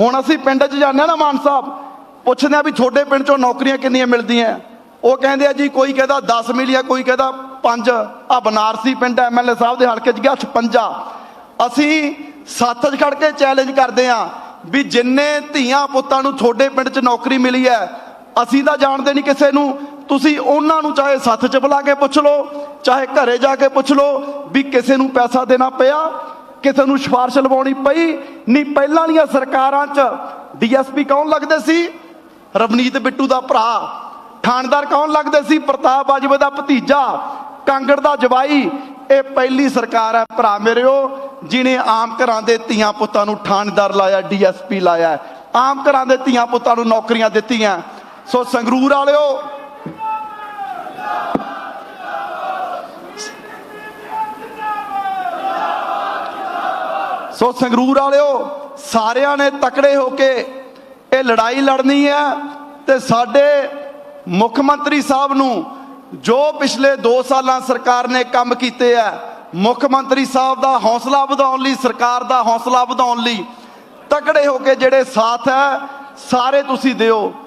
ਹੁਣ ਅਸੀਂ ਪਿੰਡ 'ਚ ਜਾਂਦੇ ਆ ਨਾ ਮਾਨ ਸਾਹਿਬ, ਪੁੱਛਦੇ ਆ ਵੀ ਤੁਹਾਡੇ ਪਿੰਡ 'ਚੋਂ ਨੌਕਰੀਆਂ ਕਿੰਨੀਆਂ ਮਿਲਦੀਆਂ? ਉਹ ਕਹਿੰਦੇ ਆ ਜੀ, ਕੋਈ ਕਹਿੰਦਾ 10 ਮਿਲਿਆ ਕੋਈ ਕਹਿੰਦਾ 5 ਆ ਬਨਾਰਸੀ ਪਿੰਡ ਐਮਐਲਏ ਸਾਹਿਬ ਦੇ ਹਲਕੇ 'ਚ ਗਿਆ 56 ਅਸੀਂ ਸੱਥ 'ਚ ਖੜ ਕੇ ਚੈਲੰਜ ਕਰਦੇ ਆ ਵੀ ਜਿੰਨੇ ਧੀਆਂ ਪੁੱਤਾਂ ਨੂੰ ਤੁਹਾਡੇ ਪਿੰਡ 'ਚ ਨੌਕਰੀ ਮਿਲੀ ਹੈ, ਅਸੀਂ ਤਾਂ ਜਾਣਦੇ ਨਹੀਂ ਕਿਸੇ ਨੂੰ। ਤੁਸੀਂ ਉਹਨਾਂ ਨੂੰ ਚਾਹੇ ਸੱਥ 'ਚ ਬੁਲਾ ਕੇ ਪੁੱਛ ਲਓ, ਚਾਹੇ ਘਰੇ ਜਾ ਕੇ ਪੁੱਛ ਲਓ ਵੀ ਕਿਸੇ ਨੂੰ ਪੈਸਾ ਦੇਣਾ ਪਿਆ। ਕਿਸੇ ਨੂੰ ਸਿਫਾਰਿਸ਼ ਲਵਾਉਣੀ ਪਈ? ਨਹੀਂ, ਪਹਿਲਾਂ ਵਾਲੀਆਂ ਸਰਕਾਰਾਂ 'ਚ ਡੀਐਸਪੀ ਕੌਣ ਲੱਗਦੇ ਸੀ? ਰਵਨੀਤ ਬਿੱਟੂ ਦਾ ਭਰਾ। ਥਾਣਦਾਰ ਕੌਣ ਲੱਗਦੇ ਸੀ? ਪ੍ਰਤਾਪ ਬਾਜਵੇ ਦਾ ਭਤੀਜਾ। ਕਾਂਗੜ ਦਾ ਜਵਾਈ। ਇਹ ਪਹਿਲੀ ਸਰਕਾਰ ਹੈ ਭਰਾ ਮੇਰਿਓ ਜਿਨੇ ਆਮ ਘਰਾਂ ਦੇ ਧੀਆਂ ਪੁੱਤਾਂ ਨੂੰ ਥਾਣਦਾਰ ਲਾਇਆ, ਡੀਐਸਪੀ ਲਾਇਆ। ਆਮ ਘਰਾਂ ਦੇ ਧੀਆਂ ਪੁੱਤਾਂ ਨੂੰ ਨੌਕਰੀਆਂ ਦਿੱਤੀਆਂ। ਸੋ ਸੰਗਰੂਰ ਵਾਲਿਓ ਸੋ ਸੰਗਰੂਰ ਵਾਲਿਓ, ਸਾਰਿਆਂ ਨੇ ਤਕੜੇ ਹੋ ਕੇ ਇਹ ਲੜਾਈ ਲੜਨੀ ਹੈ ਤੇ ਸਾਡੇ ਮੁੱਖ ਮੰਤਰੀ ਸਾਹਿਬ ਨੂੰ ਜੋ ਪਿਛਲੇ 2 ਸਾਲਾਂ ਸਰਕਾਰ ਨੇ ਕੰਮ ਕੀਤੇ ਆ ਮੁੱਖ ਮੰਤਰੀ ਸਾਹਿਬ ਦਾ ਹੌਸਲਾ ਵਧਾਉਣ ਲਈ, ਸਰਕਾਰ ਦਾ ਹੌਸਲਾ ਵਧਾਉਣ ਲਈ ਤਕੜੇ ਹੋ ਕੇ ਜਿਹੜੇ ਸਾਥ ਹੈ, ਸਾਰੇ ਤੁਸੀਂ ਦਿਓ।